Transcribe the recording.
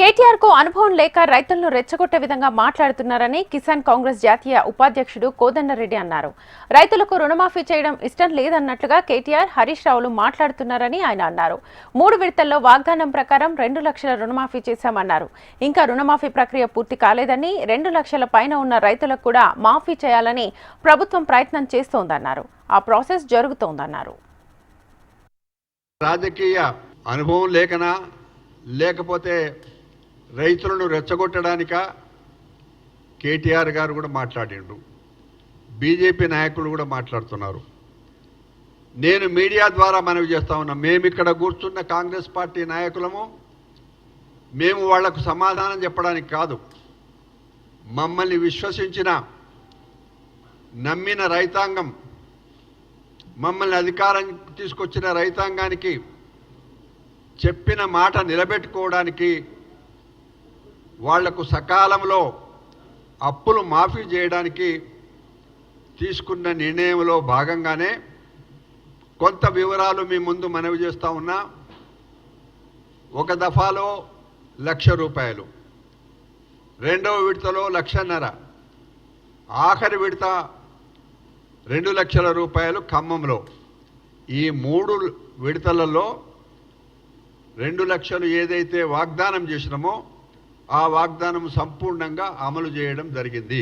కేటీఆర్కు అనుభవం లేక రైతులను రెచ్చగొట్టే విధంగా మాట్లాడుతున్నారని కిసాన్ కాంగ్రెస్ జాతీయ ఉపాధ్యక్షుడు కోదండరెడ్డి అన్నారు. రైతులకు రుణమాఫీ చేయడం ఇష్టం లేదన్నట్లుగా కేటీఆర్ హరీష్ రావులు మాట్లాడుతున్నారని ఆయన అన్నారు. మూడు విడతల్లో వాగ్దానం ప్రకారం రెండు లక్షల రుణమాఫీ చేశామన్నారు. ఇంకా రుణమాఫీ ప్రక్రియ పూర్తి కాలేదని రెండు లక్షల పైన ఉన్న రైతులకు కూడా మాఫీ చేయాలని ప్రభుత్వం ప్రయత్నం చేస్తోందన్నారు. ఆ ప్రాసెస్ జరుగుతోందన్నారు. రాజకీయ అనుభవం లేకనా? లేకపోతే రైతులను రెచ్చగొట్టడానిక? కేటీఆర్ గారు కూడా మాట్లాడిండు. బీజేపీ నాయకులు కూడా మాట్లాడుతున్నారు. నేను మీడియా ద్వారా మనవి చేస్తా ఉన్నా మేము ఇక్కడ కూర్చున్న కాంగ్రెస్ పార్టీ నాయకులము మేము వాళ్ళకు సమాధానం చెప్పడానికి కాదు. మమ్మల్ని విశ్వసించిన నమ్మిన రైతాంగం మమ్మల్ని అధికారం తీసుకొచ్చిన రైతాంగానికి చెప్పిన మాట నిలబెట్టుకోవడానికి వాళ్ళకు సకాలంలో అప్పులు మాఫీ చేయడానికి తీసుకున్న నిర్ణయంలో భాగంగానే కొంత వివరాలు మీ ముందు మనవి చేస్తా ఉన్నా. ఒక దఫాలో లక్ష రూపాయలు. రెండవ విడతలో లక్షన్నర. ఆఖరి విడత రెండు లక్షల రూపాయలు ఖమ్మంలో. ఈ మూడు విడతలలో రెండు లక్షలు ఏదైతే వాగ్దానం చేసినామో ఆ వాగ్దానం సంపూర్ణంగా అమలు చేయడం జరిగింది.